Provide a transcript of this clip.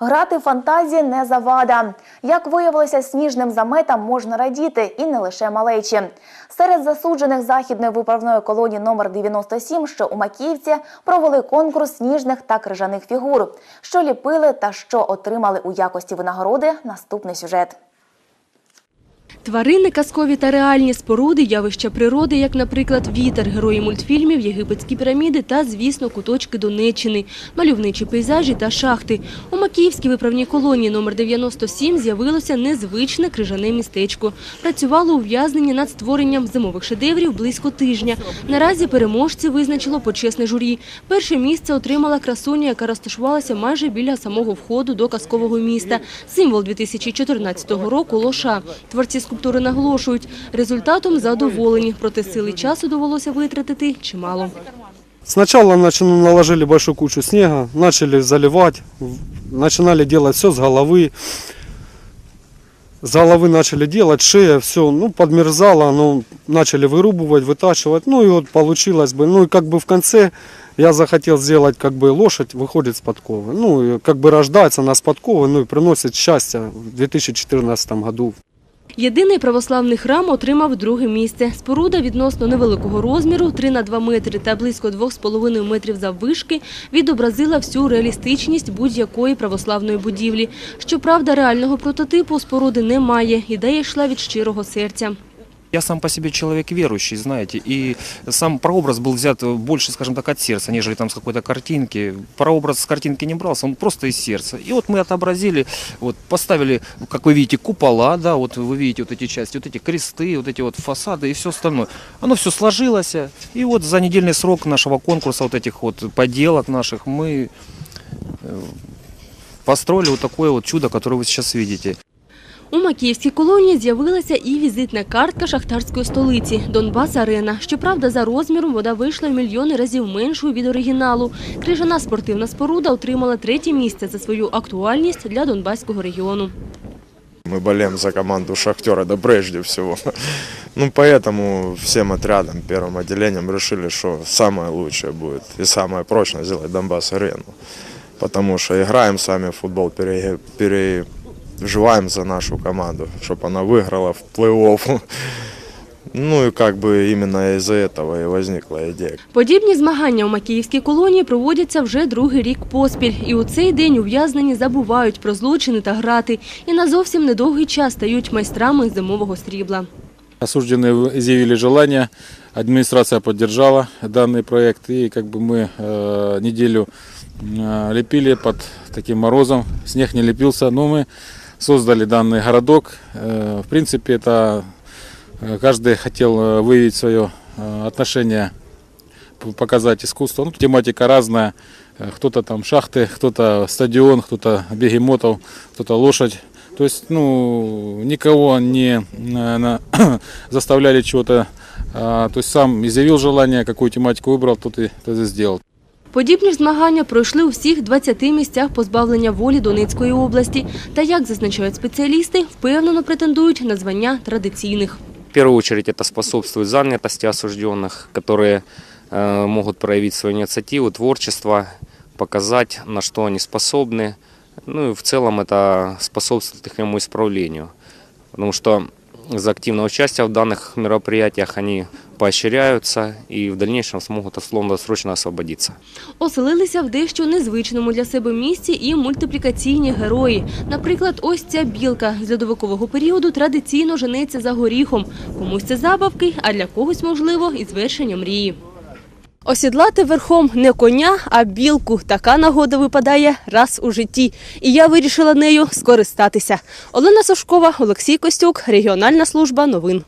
Грати фантазії не завада. Як виявилося, сніжним заметам можна радіти і не лише малечі. Серед засуджених західної виправної колонії номер 97, що у Макіївці, провели конкурс сніжних та крижаних фігур. Що ліпили та що отримали у якості винагороди – наступний сюжет. Тварини казкові та реальні споруди, явища природи, як, наприклад, вітер, герої мультфільмів, єгипетські піраміди та, звісно, куточки Донеччини, мальовничі пейзажі та шахти. У Макіївській виправній колонії номер 97 з'явилося незвичне крижане містечко. Працювало ув'язнені над створенням зимових шедеврів близько тижня. Наразі переможці визначило почесне журі. Перше місце отримала красуня, яка розташувалася майже біля самого входу до казкового міста. Символ 2014 року – лоша. Творці скульптури наголошують, результатом задоволені, проте сили часу довелося витратити чимало. Сначала начали, наложили большую кучу снега, начали заливать, в- начинали делать все с головы. С головы начали делать, шея, все, ну, подмерзало, ну, начали вырубывать, вытачивать, ну, и вот получилось бы, ну, и как бы в конце я захотел сделать, как бы лошадь выходит с подковы, ну, и как бы рождается она с подковы, ну, и приносит счастье в 2014 году. Єдиний православний храм отримав друге місце. Споруда відносно невеликого розміру, 3 на 2 метри та близько 2,5 метрів заввишки, відобразила всю реалістичність будь-якої православної будівлі. Щоправда, реального прототипу споруди немає. Ідея йшла від щирого серця. Я сам по себе человек верующий, знаете, и сам прообраз был взят больше, скажем так, от сердца, нежели там с какой-то картинки. Прообраз с картинки не брался, он просто из сердца. И вот мы отобразили, вот поставили, как вы видите, купола, да, вот вы видите вот эти части, вот эти кресты, вот эти вот фасады и все остальное. Оно все сложилось, и вот за недельный срок нашего конкурса вот этих вот поделок наших мы э, построили вот такое вот чудо, которое вы сейчас видите. У Макіївській колонії з'явилася і візитна картка шахтарської столиці – Донбас-Арена. Щоправда, за розміром вода вийшла в мільйони разів меншою від оригіналу. Крижана спортивна споруда отримала третє місце за свою актуальність для Донбаського регіону. Мы болеем за команду «Шахтера», да прежде всего. Ну, поэтому всем отрядом, первым отделением решили, что самое лучшее будет и самое прочное сделать Донбасс-арену. Потому что играем сами в футбол, пере- переживаем за нашу команду, чтобы она выиграла в плей-офф. Ну и как бы именно из-за этого и возникла идея. Подібні змагання у Макіївській колонії проводяться вже другий рік поспіль. І у цей день ув'язнені забувають про злочини та грати. І на зовсім недовгий час стають майстрами зимового срібла. Осужденные изъявили желание, администрация поддержала данный проект, и как бы мы э, неделю э, лепили под таким морозом, снег не лепился, но мы создали данный городок. Э, в принципе, это э, каждый хотел э, выявить свое отношение, показать искусство. Ну, тематика разная, кто-то там шахты, кто-то стадион, кто-то бегемотов, кто-то лошадь. То есть, ну, никого не э, на- заставляли чего-то. а, То есть сам изъявил желание, какую тематику выбрал, тот и, тот и сделал. Подібні ж змагання пройшли у всіх 20 місцях позбавлення волі Донецької області. Та, як зазначають спеціалісти, впевнено претендують на звання традиційних. В первую очередь это способствует занятости осужденных, которые э, могут проявить свою инициативу, творчество, показать, на что они способны. Ну и в целом это способствует их исправлению. Потому что за активное участие в данных мероприятиях они поощряются и в дальнейшем смогут условно-досрочно освободиться. Оселилися в дещо незвичному для себе місці і мультиплікаційні герої. Наприклад, ось ця білка з льодовикового періоду традиційно женеться за горіхом. Комусь це забавки, а для когось, можливо, і звершення мрії. Осідлати верхом не коня, а білку. Така нагода випадає раз у житті. І я вирішила нею скористатися. Олена Сошкова, Олексій Костюк, регіональна служба новин.